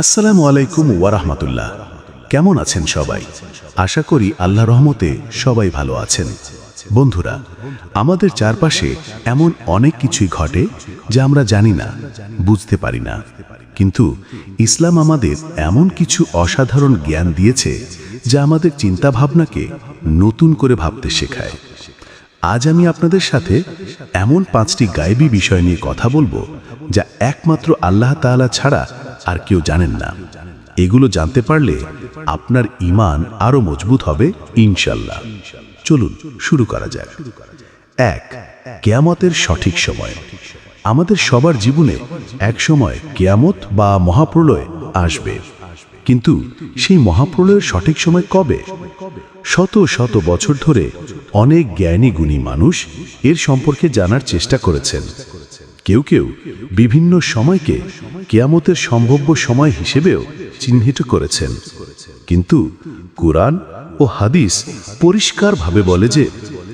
আসসালামু আলাইকুম ওয়ারাহমাতুল্লাহ কেমন আছেন সবাই? আশা করি আল্লাহ রহমতে সবাই ভালো আছেন। বন্ধুরা, আমাদের চারপাশে এমন অনেক কিছুই ঘটে যা আমরা জানি না, বুঝতে পারি না। কিন্তু ইসলাম আমাদের এমন কিছু অসাধারণ জ্ঞান দিয়েছে যা আমাদের চিন্তাভাবনাকে নতুন করে ভাবতে শেখায়। আজ আমি আপনাদের সাথে এমন পাঁচটি গায়েবী বিষয় নিয়ে কথা বলব যা একমাত্র আল্লাহ তাআলা ছাড়া আর কেউ জানেন না। এগুলো জানতে পারলে আপনার ইমান আরও মজবুত হবে, ইনশাল্লাহ। চলুন, শুরু করা যাক। এক, কেয়ামতের সঠিক সময়। আমাদের সবার জীবনে এক সময় কেয়ামত বা মহাপ্রলয় আসবে। কিন্তু সেই মহাপ্রলয়ের সঠিক সময় কবে? শত শত বছর ধরে অনেক জ্ঞানী গুণী মানুষ এর সম্পর্কে জানার চেষ্টা করেছেন। কেউ কেউ বিভিন্ন সময়কে কেয়ামতের সম্ভাব্য সময় হিসেবেও চিহ্নিত করেছেন। কিন্তু কোরআন ও হাদিস পরিষ্কারভাবে বলে যে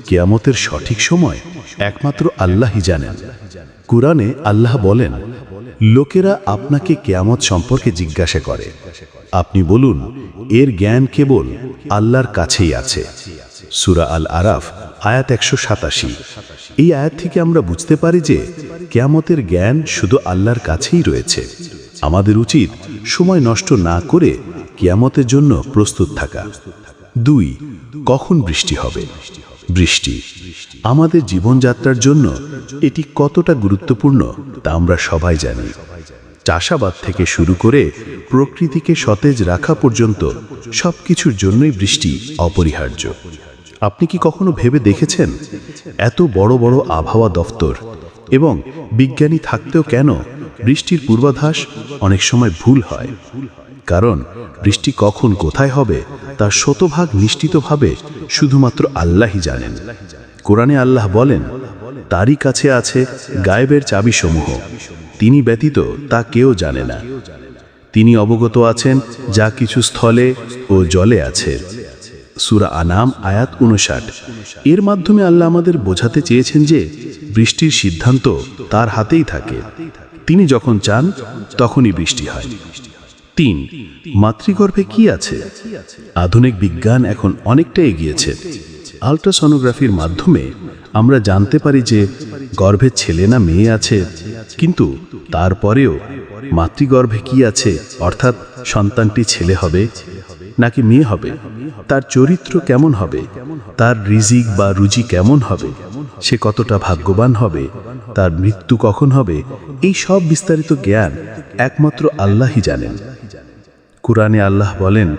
কেয়ামতের সঠিক সময় একমাত্র আল্লাহই জানেন। কোরআনে আল্লাহ বলেন, লোকেরা আপনাকে কেয়ামত সম্পর্কে জিজ্ঞাসা করে। আপনি বলুন, এর জ্ঞান কেবল আল্লাহর কাছেই আছে। সুরা আল আরাফ আয়াত একশো সাতাশি। এই আয়াত থেকে আমরা বুঝতে পারি যে কেয়ামতের জ্ঞান শুধু আল্লাহর কাছেই রয়েছে। আমাদের উচিত সময় নষ্ট না করে কেয়ামতের জন্য প্রস্তুত থাকা। দুই, কখন বৃষ্টি হবে? বৃষ্টি, আমাদের জীবনযাত্রার জন্য এটি কতটা গুরুত্বপূর্ণ তা আমরা সবাই জানি। চাষাবাদ থেকে শুরু করে প্রকৃতিকে সতেজ রাখা পর্যন্ত সব কিছুর জন্যই বৃষ্টি অপরিহার্য। আপনি কি কখনো ভেবে দেখেছেন? এত বড় বড় আবহাওয়া দফতর এবং বিজ্ঞানী থাকতেও কেন বৃষ্টির পূর্বাভাস অনেক সময় ভুল হয়? কারণ বৃষ্টি কখন কোথায় হবে তা শতভাগ নিশ্চিতভাবে শুধুমাত্র আল্লাহই জানেন। কোরআনে আল্লাহ বলেন, তারই কাছে আছে গায়েবের চাবিসমূহ। তিনি ব্যতীত তা কেউ জানে না। তিনি অবগত আছেন যা কিছু স্থলে ও জলে আছে। সুরা আনাম আয়াত উনষাট এর মাধ্যমে আল্লাহ আমাদের বোঝাতে চেয়েছেন যে বৃষ্টির সিদ্ধান্ত তার হাতেই থাকে। তিনি যখন চান, তখনই বৃষ্টি হয়। তিন, মাতৃগর্ভে কি আছে? আধুনিক বিজ্ঞান এখন অনেকটা এগিয়েছে। আলট্রাসনোগ্রাফির মাধ্যমে আমরা জানতে পারি যে গর্ভে ছেলে না মেয়ে আছে, কিন্তু তারপরেও মাতৃগর্ভে কি আছে? অর্থাৎ সন্তানটি ছেলে হবে নাকি মেয়ে হবে? তার চরিত্র কেমন হবে? তার রিজিক বা রুজি কেমন হবে? সে কতটা ভাগ্যবান হবে? তার মৃত্যু কখন হবে? এই সব বিস্তারিত জ্ঞান একমাত্র আল্লাহই জানেন। কোরআনে আল্লাহ বলেন,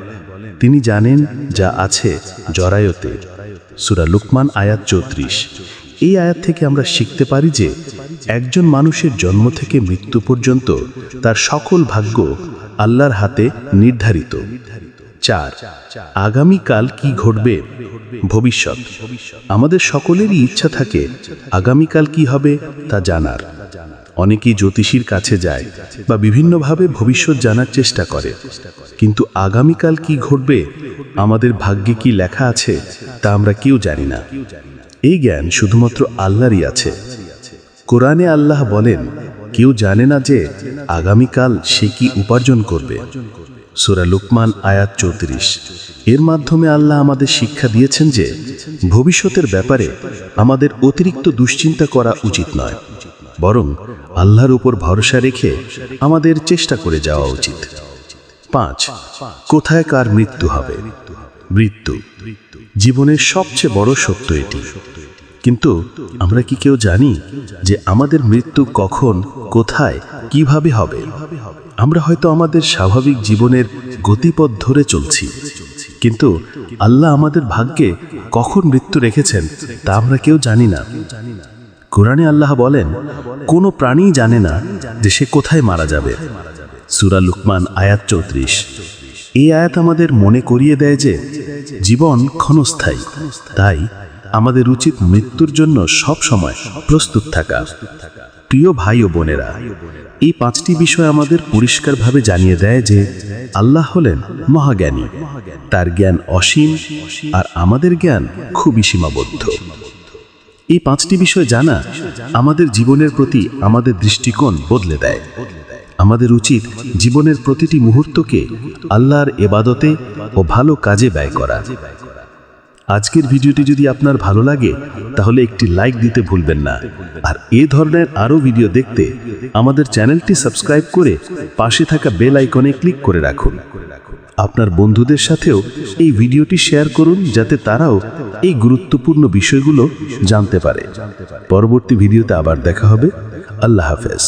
তিনি জানেন যা আছে জরায়তে। সুরা লুকমান আয়াত চৌত্রিশ। এই আয়াত থেকে আমরা শিখতে পারি যে একজন মানুষের জন্ম থেকে মৃত্যু পর্যন্ত তার সকল ভাগ্য আল্লাহর হাতে নির্ধারিত। চার, আগামীকাল কি ঘটবে? ভবিষ্যৎ। আমাদের সকলেরই ইচ্ছা থাকে, আগামীকাল কি হবে তা জানার। অনেকেই জ্যোতিষীর কাছে যায় বা বিভিন্নভাবে ভবিষ্যৎ জানার চেষ্টা করে। কিন্তু আগামীকাল কি ঘটবে? আমাদের ভাগ্যে কি লেখা আছে তা আমরা কেউ জানি না। এই জ্ঞান শুধুমাত্র আল্লাহরই আছে। কোরআনে আল্লাহ বলেন কেউ জানে না যে আগামীকাল সে কি উপার্জন করবে। সুরা লুকমান আয়াত চৌত্রিশ। এর মাধ্যমে আল্লাহ আমাদের শিক্ষা দিয়েছেন যে ভবিষ্যতের ব্যাপারে আমাদের অতিরিক্ত দুশ্চিন্তা করা উচিত নয়, বরং আল্লাহর উপর ভরসা রেখে আমাদের চেষ্টা করে যাওয়া উচিত। পাঁচ, কোথায় কার মৃত্যু হবে? মৃত্যু। জীবনের সবচেয়ে বড় সত্য এটি। কিন্তু আমরা কি কেউ জানি যে আমাদের মৃত্যু কখন, কোথায়, কীভাবে হবে? আমরা হয়তো আমাদের স্বাভাবিক জীবনের গতিপথ ধরে চলছি। কিন্তু আল্লাহ আমাদের ভাগ্যে কখন মৃত্যু রেখেছেন তা আমরা কেউ জানি না। কোরআনে আল্লাহ বলেন, কোনো প্রাণী জানে না যে সে কোথায় মারা যাবে। সুরা লুকমান আয়াত চৌত্রিশ। এই আয়াত আমাদের মনে করিয়ে দেয় যে জীবন ক্ষণস্থায়ী। তাই আমাদের উচিত মৃত্যুর জন্য সব সময় প্রস্তুত থাকা। প্রিয় ভাই ও বোনেরা, এই পাঁচটি বিষয় আমাদের পরিষ্কারভাবে জানিয়ে দেয় যে আল্লাহ হলেন মহাজ্ঞানী। তার জ্ঞান অসীম আর আমাদের জ্ঞান খুবই সীমাবদ্ধ। এই পাঁচটি বিষয় জানা আমাদের জীবনের প্রতি আমাদের দৃষ্টিকোণ বদলে দেয়। আমাদের উচিত জীবনের প্রতিটি মুহূর্তকে আল্লাহর এবাদতে ও ভালো কাজে ব্যয় করা। আজকের ভিডিওটি যদি আপনার ভালো লাগে, তাহলে একটি লাইক দিতে ভুলবেন না। আর এ ধরনের আরও ভিডিও দেখতে আমাদের চ্যানেলটি সাবস্ক্রাইব করে পাশে থাকা বেল আইকনে ক্লিক করে রাখুন। আপনার বন্ধুদের সাথেও এই ভিডিওটি শেয়ার করুন, যাতে তারাও এই গুরুত্বপূর্ণ বিষয়গুলো জানতে পারে। পরবর্তী ভিডিওতে আবার দেখা হবে। আল্লাহ হাফেজ।